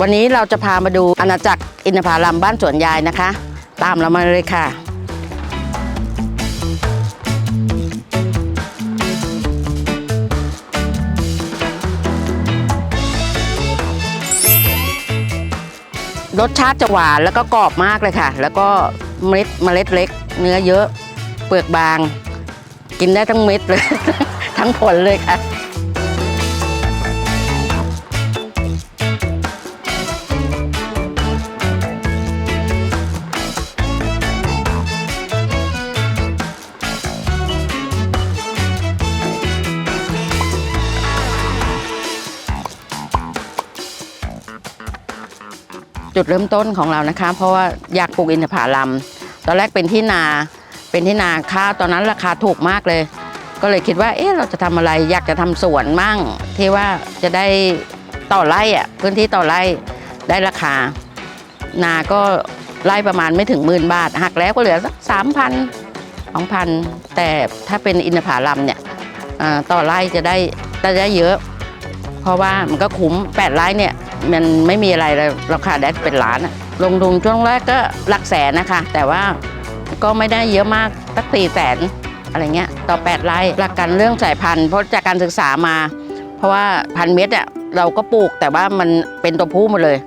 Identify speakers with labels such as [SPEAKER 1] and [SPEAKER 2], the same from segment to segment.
[SPEAKER 1] วันนี้เราจะพามาดูอาณาจักรอินทผลัมบ้านสวนยายนะคะ ตามเรามาเลยค่ะ รสชาติจะหวานแล้วก็กรอบมากเลยค่ะ แล้วก็เมล็ดเมล็ดเล็ก เนื้อเยอะ เปลือกบาง กินได้ทั้งเม็ดเลย ทั้งผลเลยค่ะ จุดเริ่มต้นของเรานะคะ เพราะว่าอยากปลูกอินทผลัมตอนแรกเป็นที่นาเป็นที่นาข้าวตอนนั้นราคาถูกมากเลย ก็เลยคิดว่าเอ๊ะเราจะทำอะไรอยากจะทำสวนมั่ง ที่ว่าจะได้ต่อไร่อะพื้นที่ต่อไร่ได้ราคา นาก็ไร่ประมาณไม่ถึงหมื่นบาทหักแล้วก็เหลือสักสามพันสองพันแต่ถ้าเป็นอินทผลัมเนี่ยต่อไร่จะได้จะได้เยอะ เพราะว่ามันก็คุ้มแปดไร่เนี่ยมันไม่มีอะไรเลยราคาได้เป็นล้านลงทุนช่วงแรกก็หลักแสนนะคะ แต่ว่าก็ไม่ได้เยอะมากสักสี่แสนอะไรเงี้ยต่อ 8 ไร่หลักการเรื่องสายพันธุ์เพราะจากการศึกษามา เพราะว่าพันธุ์เม็ดอะเราก็ปลูกแต่ว่ามันเป็นตัวผู้หมดเลย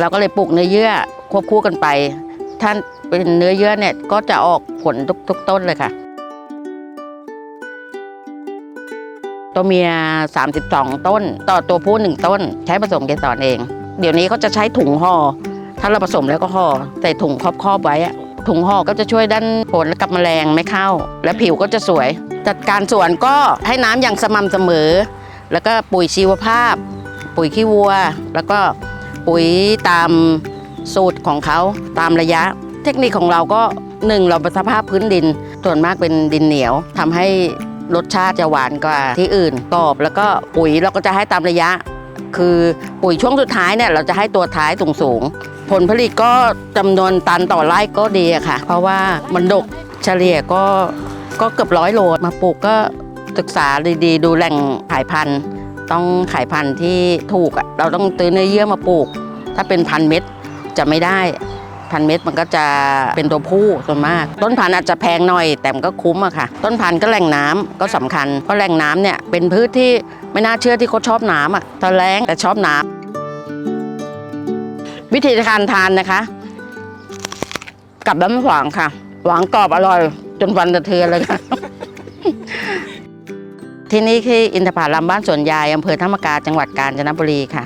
[SPEAKER 1] เราก็เลยปลูกเนื้อเยื่อควบคู่กันไป ท่านเป็นเนื้อเยื่อเนี่ยก็จะออกผลทุกทุกต้นเลยค่ะ ตัวเมีย 32 ต้น ต่อตัวผู้ 1 ต้น ใช้ผสมเกสรเอง เดี๋ยวนี้เขาจะใช้ถุงห่อ ถ้าเราผสมแล้วก็ห่อใส่ถุงครอบๆไว้ถุงห่อก็จะช่วยด้านผลกับแมลงไม่เข้า และผิวก็จะสวย จัดการสวนก็ให้น้ำอย่างสม่ำเสมอ แล้วก็ปุ๋ยชีวภาพ ปุ๋ยขี้วัว แล้วก็ปุ๋ยตามสูตรของเขาตามระยะ เทคนิคของเราก็หนึ่งเราสภาพพื้นดิน ส่วนมากเป็นดินเหนียวทำให้ รสชาติจะหวานกว่าที่อื่นกรอบแล้วก็ปุ๋ยเราก็จะให้ตามระยะ คือปุ๋ยช่วงสุดท้ายเนี่ยเราจะให้ตัวท้ายสูงสูงผลผลิตก็จำนวนตันต่อไร่ก็ดีค่ะ เพราะว่ามันดกเฉลี่ยก็ก็เกือบร้อยโลมาปลูกก็ศึกษาดีๆ ดูแหล่งขายพันธุ์ ต้องขายพันธุ์ที่ถูกอะเราต้องตื้อเนื้อเยื่อมาปลูก ถ้าเป็นพันเม็ดจะไม่ได้ พันเม็ดมันก็จะเป็นตัวผู้ส่วนมาก ต้นพันธุ์อาจจะแพงหน่อยแต่มันก็คุ้มอะค่ะ ต้นพันธุ์ก็แหล่งน้ำก็สำคัญ เพราะแหล่งน้ำเนี่ยเป็นพืชที่ไม่น่าเชื่อที่เขาชอบน้ำอะตอนแรงแต่ชอบน้ำวิธีการทานนะคะ กับน้ำหวานค่ะ หวานกรอบอร่อย จนฟันสะเทือนเลยค่ะที่นี่คืออินทผลัมบ้านสวนยายอำเภอธรรมกาจังหวัดกาญจนบุรีค่ะ